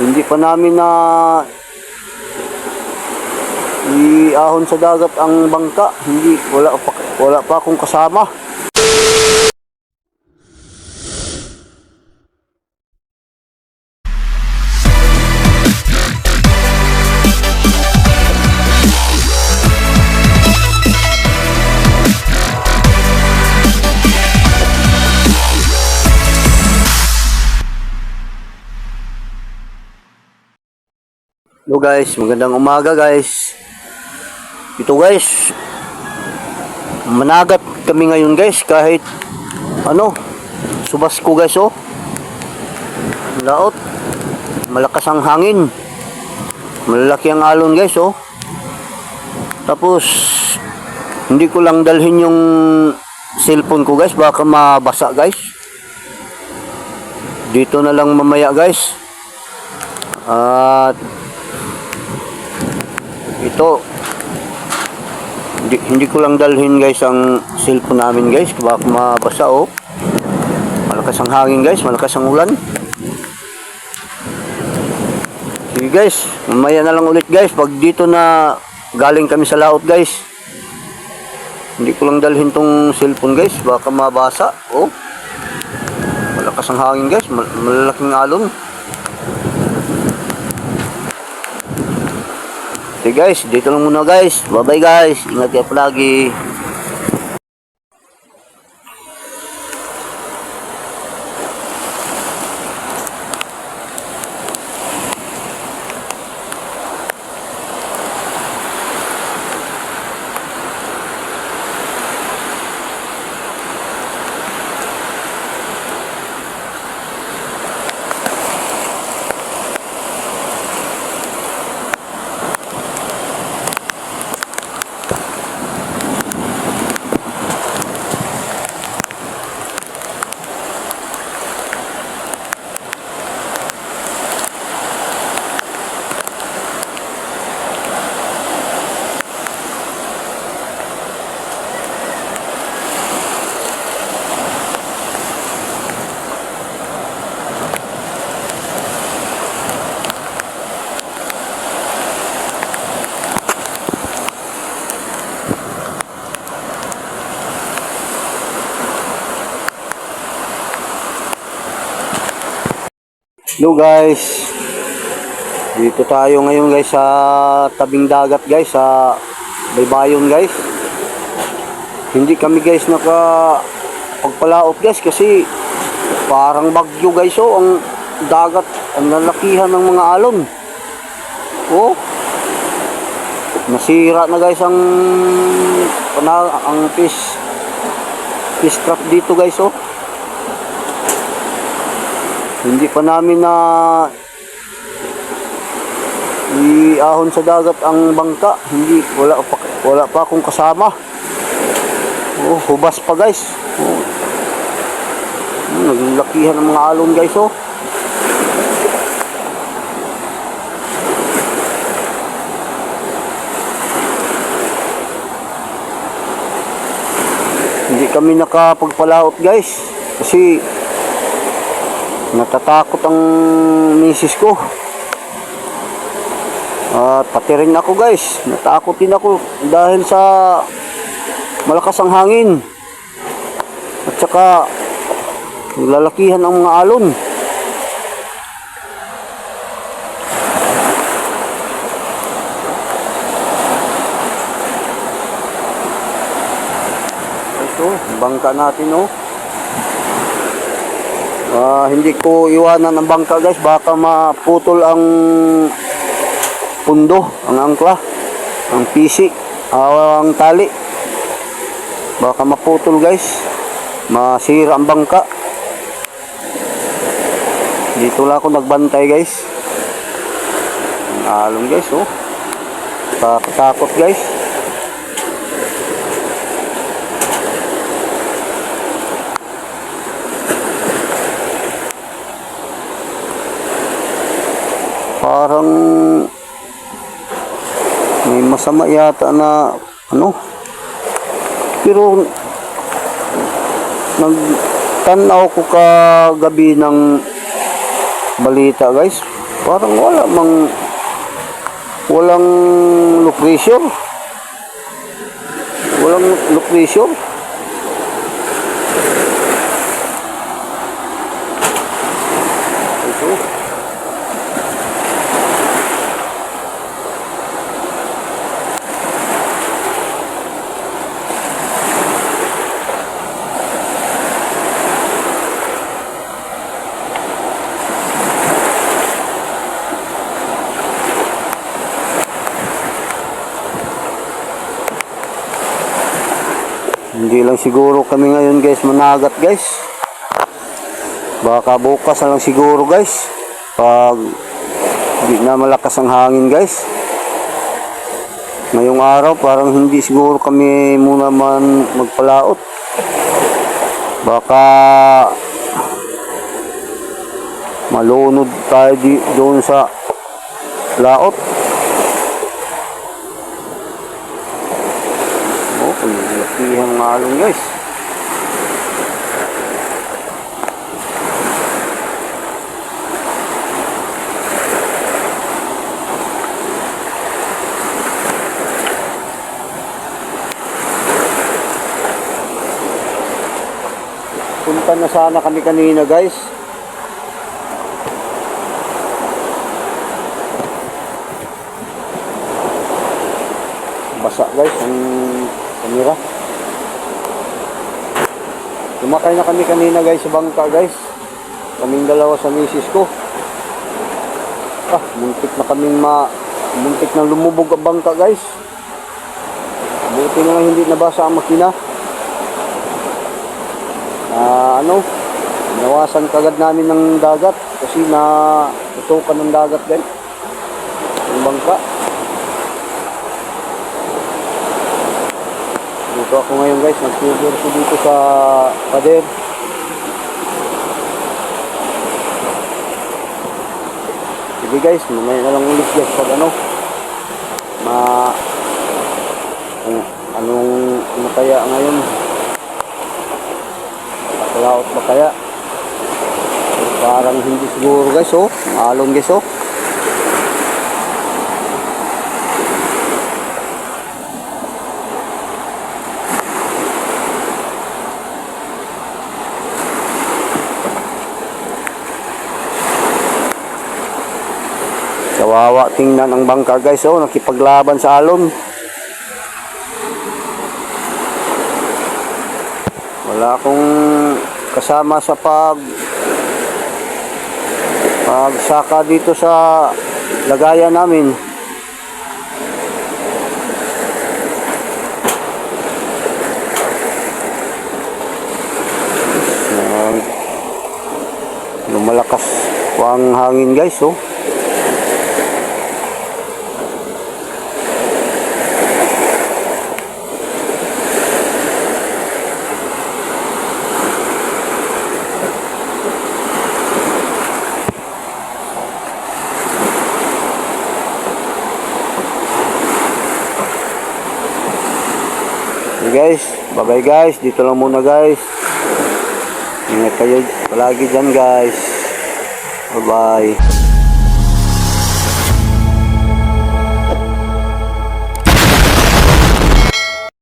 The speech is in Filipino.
Hindi pa namin na iahon sa dagat ang bangka. Hindi, wala pa, wala pa akong kasama. Hello guys, magandang umaga guys. Ito guys, managat kami ngayon guys kahit ano, subas ko guys oh. Laot, malakas ang hangin. Malalaki ang alon guys oh. Tapos, hindi ko lang dalhin yung cellphone ko guys, baka mabasa guys. Dito na lang mamaya guys. At ito. Hindi, hindi ko lang dalhin guys ang cellphone namin guys. Baka mabasa oh. Malakas ang hangin guys. Malakas ang ulan. Sige guys. Mamaya na lang ulit guys. Pag dito na galing kami sa laot guys. Hindi ko lang dalhin tong cellphone guys. Baka mabasa oh. Malakas ang hangin guys. Mal malalaking alon Okay guys, dito lang muna guys. Bye bye guys. Ingat kayo palagi. Hello guys. Dito tayo ngayon guys sa tabing dagat guys sa Baybayon guys. Hindi kami guys naka pagpalaot guys kasi parang bagyo guys oh ang dagat ang lalakihan ng mga alon. Oh. Nasira na guys ang ang fish fish trap dito guys oh hindi pa namin na iahon sa dagat ang bangka. Hindi wala pa wala pa akong kasama. Oh hubas pa guys. Oh. Hmm, naglalakihan ng mga alon guys oh. Hindi kami nakapagpalaot guys. Kasi natatakot ang misis ko. At pati rin ako guys. Natakot din ako dahil sa malakas ang hangin. At saka lalakihan ang mga alon. Ito bangka natin oh Ah, hindi ko iwanan ang bangka guys. Baka maputol ang pundo ang angkla ang pisi ah, ang tali. Baka maputol guys. Masira ang bangka. Dito lang ako nagbantay guys. Ang alon guys oh. Takot guys parang may masama yata na ano pero nagtanaw ko kagabi ng balita guys Parang wala mang walang low pressure. Walang low pressure. Hindi lang siguro kami ngayon guys managat guys. Baka bukas na lang siguro guys. Pag hindi na malakas ang hangin guys. Ngayong araw parang hindi siguro kami muna man magpalaot. Baka malunod tayo di, doon sa laot. Oh, lakihan ng alon guys. Punta na sana kami kanina guys. Basa guys ang kamera. Lumakay na kami kanina guys sa bangka guys. Kaming dalawa sa misis ko. Ah, muntik na kaming ma... Muntik na lumubog ang bangka guys. Buti na hindi nabasa ang makina. Ah, ano? Nawasan kagad namin ng dagat kasi na tutukan ng dagat guys. Yung bangka. Dito ako ngayon guys, nag-cover ko dito sa pader. Sige guys, mamaya na lang ulit guys pag ano, ma, kung anong, ano kaya ngayon, Nakalaot ba kaya? Parang hindi siguro guys oh, alon guys oh. Kawawa tingnan ang bangka guys oh, nakipaglaban sa alon. Wala akong kasama sa pag pagsaka dito sa lagayan namin. Lumalakas ang hangin guys oh. Okay guys, bye bye guys. Dito lang muna guys. Ingat kayo palagi dyan guys. Bye bye.